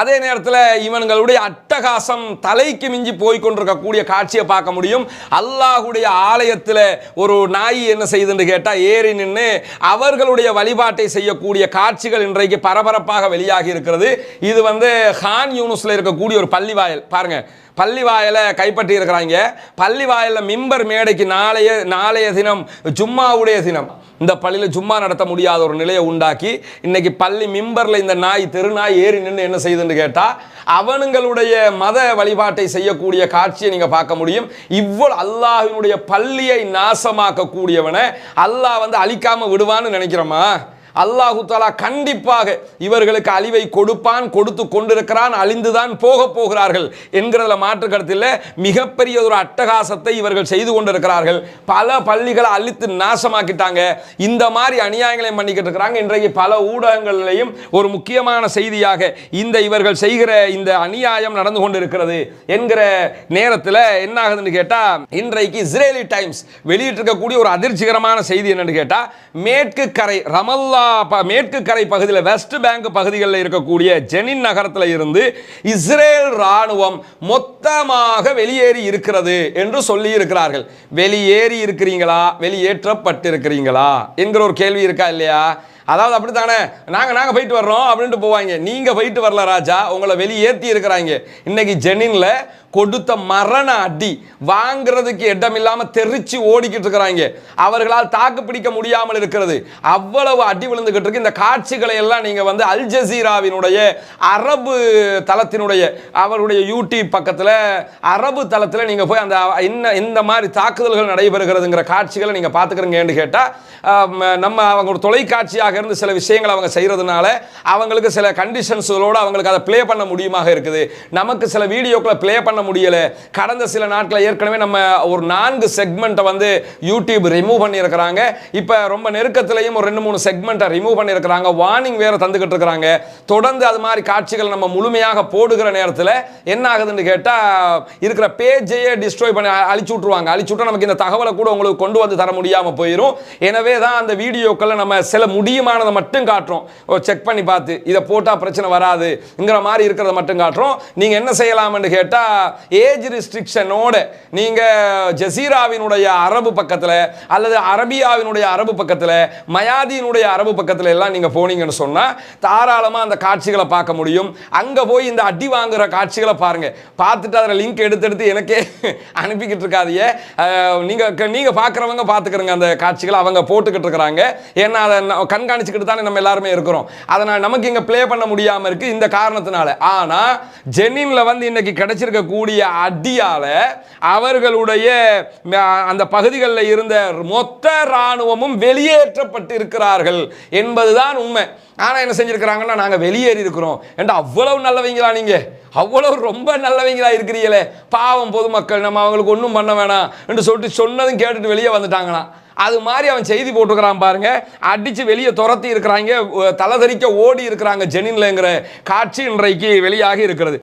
அதே நேரத்தில் இவன்களுடைய அட்டகாசம் தலைக்கு மிஞ்சி போய் கொண்டிருக்கக்கூடிய காட்சியை பார்க்க முடியும். அல்லாஹுடைய ஆலயத்தில் ஒரு நாய் என்ன செய்துன்னு கேட்டால் ஏறி நின்று அவர்களுடைய வழிபாட்டை செய்யக்கூடிய காட்சிகள் இன்றைக்கு பரபரப்பாக வெளியாகி இருக்கிறது. இது வந்து ஹான் யூனுஸில் இருக்கக்கூடிய ஒரு பள்ளிவாயல். பள்ளி வாயலை கைப்பற்றி இருக்கிறாங்க. பள்ளிவாயல்ல மிம்பர் மேடைக்கு நாளைய நாளைய தினம் ஜும்மாவுடைய தினம். இந்த பள்ளியில் ஜும்மா நடத்த முடியாத ஒரு நிலையை உண்டாக்கி இன்னைக்கு பள்ளி மிம்பரில் இந்த நாய் தெருநாய் ஏறி நின்று என்ன செய்யுதுன்னு கேட்டால் அவனுங்களுடைய மத வழிபாட்டை செய்யக்கூடிய காட்சியை நீங்கள் பார்க்க முடியும். இவ்வளவு அல்லாஹினுடைய பள்ளியை நாசமாக்கக்கூடியவனை அல்லாஹ் வந்து அழிக்காமல் விடுவான்னு நினைக்கிறோமா? அல்லாஹு தாலா கண்டிப்பாக இவர்களுக்கு அழிவை கொடுப்பான் கொடுத்து கொண்டிருக்கிறான் அழிந்துதான் போக போகிறார்கள் என்கிறதுல மாற்று கருத்தில் மிகப்பெரிய ஒரு அட்டகாசத்தை இவர்கள் செய்து கொண்டிருக்கிறார்கள். பல பள்ளிகளை அழித்து நாசமாக்கிட்டாங்க. இந்த மாதிரி அநியாயங்களையும் பண்ணிக்கிட்டு இருக்கிறாங்க. இன்றைக்கு பல ஊடகங்களிலையும் ஒரு முக்கியமான செய்தியாக இந்த இவர்கள் செய்கிற இந்த அநியாயம் நடந்து கொண்டிருக்கிறது என்கிற நேரத்தில் என்ன ஆகுதுன்னு கேட்டால் இன்றைக்கு இஸ்ரேலி டைம்ஸ் வெளியிட்டிருக்கக்கூடிய ஒரு அதிர்ச்சிகரமான செய்தி என்னன்னு கேட்டால் மேற்கு கரை ரமல்லா மேற்கு கரை பகுதியில் வெஸ்ட் பேங்க் பகுதிகளில் இருக்கக்கூடிய ஜெனின் நகரத்தில் இருந்து இஸ்ரேல் ராணுவம் மொத்தமாக வெளியேறி இருக்கிறது என்று சொல்லி இருக்கிறார்கள் வெளியேறி இருக்கிறீங்களா? வெளியேற்றப்பட்டிருக்கிறீங்களா? என்கிற ஒரு கேள்வி இருக்கா இல்லையா? அதாவது அப்படி தானே நாங்கள் நாங்கள் போயிட்டு வர்றோம் அப்படின்ட்டு போவாங்க. நீங்கள் போயிட்டு வரல ராஜா உங்களை வெளியேற்றி இருக்கிறாங்க. இன்னைக்கு ஜெனின்ல கொடுத்த மரண அடி வாங்குறதுக்கு இடம் இல்லாமல் தெரிச்சு ஓடிக்கிட்டு இருக்கிறாங்க. அவர்களால் தாக்கு பிடிக்க முடியாமல் இருக்கிறது. அவ்வளவு அடி விழுந்துகிட்டு இருக்கு. இந்த காட்சிகளை எல்லாம் நீங்கள் வந்து அல் ஜசீராவினுடைய அரபு தளத்தினுடைய அவருடைய யூடியூப் பக்கத்தில் அரபு தளத்தில் நீங்கள் போய் அந்த இன்ன இந்த மாதிரி தாக்குதல்கள் நடைபெறுகிறதுங்கிற காட்சிகளை நீங்கள் பார்த்துக்கிறீங்கன்னு கேட்டால் நம்ம அவங்க ஒரு தொலைக்காட்சியாக இருந்து சில விஷயங்களை அவங்க செய்கிறதுனால அவங்களுக்கு சில கண்டிஷன்ஸ்களோடு அவங்களுக்கு அதை ப்ளே பண்ண முடியுமாக இருக்குது. நமக்கு சில வீடியோக்களை ப்ளே பண்ண முடியல. கடந்த சில நாட்களில் ஏற்கனவே நம்ம ஒரு நான்கு செக்மெண்ட்டை வந்து யூடியூப் ரிமூவ் பண்ணியிருக்கிறாங்க. இப்போ ரொம்ப நெருக்கத்துலையும் ஒரு ரெண்டு மூணு செக்மெண்ட்டை ரிமூவ் பண்ணியிருக்கிறாங்க. வார்னிங் வேறு தந்துக்கிட்டு இருக்கிறாங்க. தொடர்ந்து அது மாதிரி காட்சிகள் நம்ம முழுமையாக போடுகிற நேரத்தில் என்ன ஆகுதுன்னு கேட்டால் இருக்கிற பேஜையே டிஸ்ட்ராய் பண்ணி அழிச்சு விட்ருவாங்க அழிச்சு விட்டா நமக்கு இந்த தகவலை கூட உங்களுக்கு கொண்டு வந்து தர முடியாமல் போயிடும் எனவே தான் அந்த வீடியோக்களை நம்ம சில முக்கியமானதை மட்டும் காட்டுறோம். செக் பண்ணி பார்த்து இதை போட்டால் பிரச்சனை வராதுங்கிற மாதிரி இருக்கிறத மட்டும் காட்டுறோம். நீங்கள் என்ன செய்யலாம்னு கேட்டால் ஏஜ் ரிஸ்ட்ரிக்ஷனோட நீங்கள் ஜசீராவினுடைய அரபு பக்கத்தில் அல்லது அரபியாவினுடைய அரபு பக்கத்தில் மயாதியினுடைய அரபு பக்கத்தில் எல்லாம் நீங்கள் போனீங்கன்னு சொன்னால் தாராளமாக அந்த காட்சிகளை பார்க்க முடியும். அங்கே போய் இந்த அடி வாங்குகிற காட்சிகளை பாருங்கள் பார்த்துட்டு அதில் லிங்க் எடுத்து எடுத்து எனக்கே அனுப்பிக்கிட்டு இருக்காதியே நீங்கள் நீங்கள் பார்க்குறவங்க பார்த்துக்கிறங்க அந்த காட்சிகளை அவங்க போட்டுக்கிட்டு இருக்கிறாங்க. ஏன்னா அதை கண்காணி கண்காணிச்சுக்கிட்டு தானே நம்ம எல்லாருமே இருக்கிறோம். அதனால் நமக்கு இங்கே ப்ளே பண்ண முடியாமல் இருக்குது இந்த காரணத்தினால. ஆனால் ஜெனின்ல வந்து இன்னைக்கு கிடைச்சிருக்கக்கூடிய அடியால் அவர்களுடைய அந்த பகுதிகளில் இருந்த மொத்த இராணுவமும் வெளியேற்றப்பட்டு இருக்கிறார்கள் என்பதுதான் உண்மை. ஆனால் என்ன செஞ்சுருக்கிறாங்கன்னா நாங்கள் வெளியேறி இருக்கிறோம். ஏன்டா அவ்வளவு நல்லவங்களா நீங்கள் அவ்வளவு ரொம்ப நல்லவங்களா இருக்கிறீங்களே? பாவம் பொதுமக்கள் நம்ம அவங்களுக்கு ஒன்றும் பண்ண வேணாம் என்று சொல்லிட்டு சொன்னதும் கேட்டுட்டு வெளியே வந்துட்டாங்களாம். அது மாதிரி அவன் செய்தி போட்டுக்கிறான் பாருங்க. அடிச்சு வெளியே துரத்தி இருக்கிறாங்க தலதறிக்க ஓடி இருக்கிறாங்க ஜெனின்லங்கிற காட்சி இன்றைக்கு வெளியாகி இருக்கிறது.